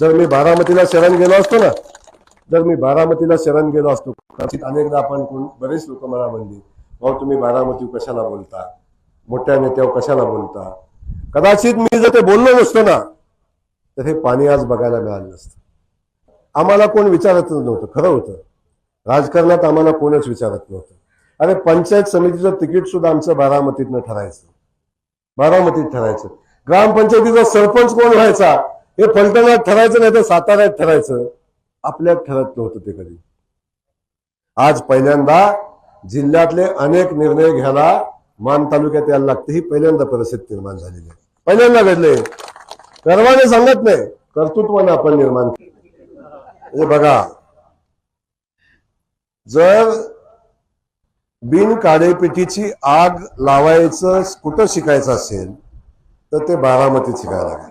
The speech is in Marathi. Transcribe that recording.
जर मी बारामतीला शरण गेलो असतो ना जर मी बारामतीला शरण गेलो असतो कदाचित अनेकदा आपण कोण- बरेच लोक मला म्हणले भाऊ तुम्ही बारामती कशाला बोलता? मोठ्या नेत्यावर कशाला बोलता? कदाचित मी जर ते बोललो नसतो ना तर हे पाणी आज बघायला मिळालं नसतं. आम्हाला कोण विचारतच नव्हतं खरं होतं. राजकारणात आम्हाला कोणच विचारत नव्हतं. अरे पंचायत समितीचं तिकीट सुद्धा आमचं बारामतीतनं ठरायचं. बारामतीत ठरायचं. ग्रामपंचायतीचा सरपंच कोण व्हायचा? हे फलटणात ठरायचं नाही तर साताऱ्यात ठरायचं. आपल्यात ठरत नव्हतं ते कधी. आज पहिल्यांदा जिल्ह्यातले अनेक निर्णय घ्यायला मान तालुक्यात यायला लागते. ही पहिल्यांदा परिस्थिती निर्माण झालेली आहे. पहिल्यांदा घडले कर्माने सांगत नाही. कर्तृत्वाने आपण निर्माण केलं. म्हणजे बघा जर बिन काडेपिटीची आग लावायचं कुठं शिकायचं असेल तर ते बारामतीत शिकायला लागेल.